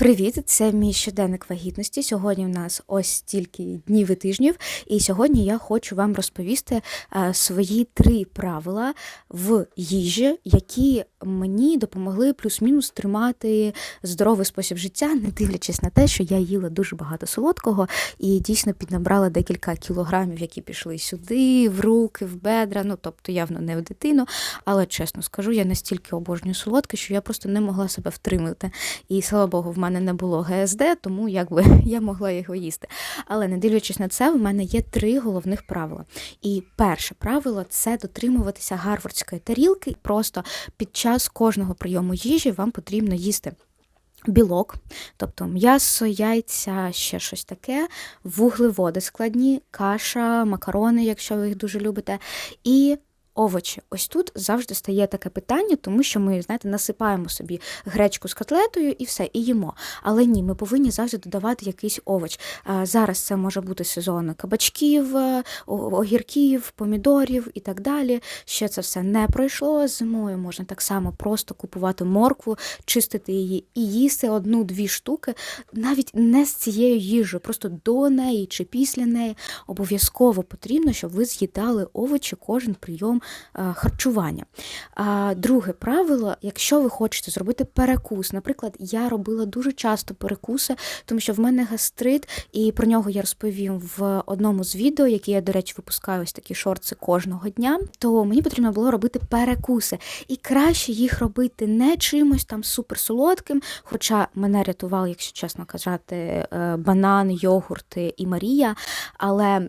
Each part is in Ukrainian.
Привіт, це мій щоденник вагітності. Сьогодні у нас ось стільки днів і тижнів, і сьогодні я хочу вам розповісти е, свої три правила в їжі, які мені допомогли плюс-мінус тримати здоровий спосіб життя, не дивлячись на те, що я їла дуже багато солодкого і дійсно піднабрала декілька кілограмів, які пішли сюди, в руки, в бедра. Ну тобто явно не в дитину. Але чесно скажу, я настільки обожнюю солодке, що я просто не могла себе втримати. І слава Богу, в мене не було ГСД, тому якби я могла його їсти. Але не дивлячись на це, в мене є три головних правила. І перше правило це дотримуватися гарвардської тарілки. Просто під час кожного прийому їжі вам потрібно їсти. Білок, тобто м'ясо, яйця, ще щось таке, вуглеводи складні, каша, макарони, якщо ви їх дуже любите, і овочі. Ось тут завжди стає таке питання, тому що ми, знаєте, насипаємо собі гречку з котлетою і все, і їмо. Але ні, ми повинні завжди додавати якийсь овоч. Зараз це може бути сезон кабачків, е, огірків, помідорів і так далі. Ще це все не пройшло. Зимою можна так само просто купувати моркву, чистити її і їсти одну-дві штуки, навіть не з цією їжею, просто до неї чи після неї. Обов'язково потрібно, щоб ви з'їдали овочі кожен прийом е, харчування. А, Друге правило, якщо ви хочете зробити перекус, наприклад, я робила дуже часто перекуси, тому що в мене гастрит, і про нього я розповім в одному з відео, які я, до речі, випускаю ось такі шорти кожного дня. То мені потрібно було робити перекуси. І краще їх робити не чимось там суперсолодким, хоча мене рятував, якщо чесно казати, е, банан, йогурти і Марія. Але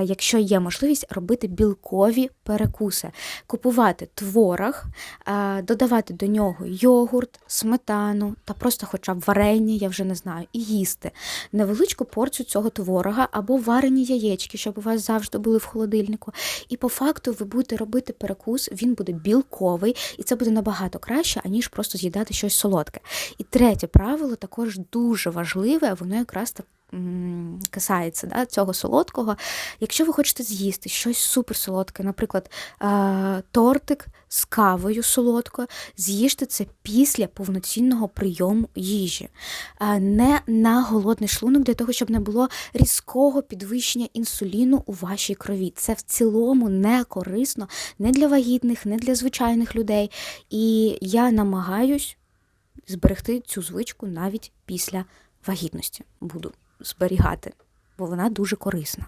якщо є можливість робити білкові перекуси, купувати творог, е, додавати до нього йогурт, сметану та просто хоча б варення, я вже не знаю, і їсти невеличку порцію цього творога або варені яєчки, щоб у вас завжди були в холодильнику. І по факту ви будете робити перекус, він буде білковий, і це буде набагато краще, аніж просто з'їдати щось солодке. І третє правило також дуже важливе, воно якраз так. Касається да, цього солодкого. Якщо ви хочете з'їсти щось суперсолодке, наприклад, тортик з кавою солодкою, з'їжте це після повноцінного прийому їжі. Не на голодний шлунок, для того, щоб не було різкого підвищення інсуліну у вашій крові. Це в цілому не корисно не для вагітних, не для звичайних людей. І я намагаюсь зберегти цю звичку навіть після вагітності. Буду зберігати, бо вона дуже корисна.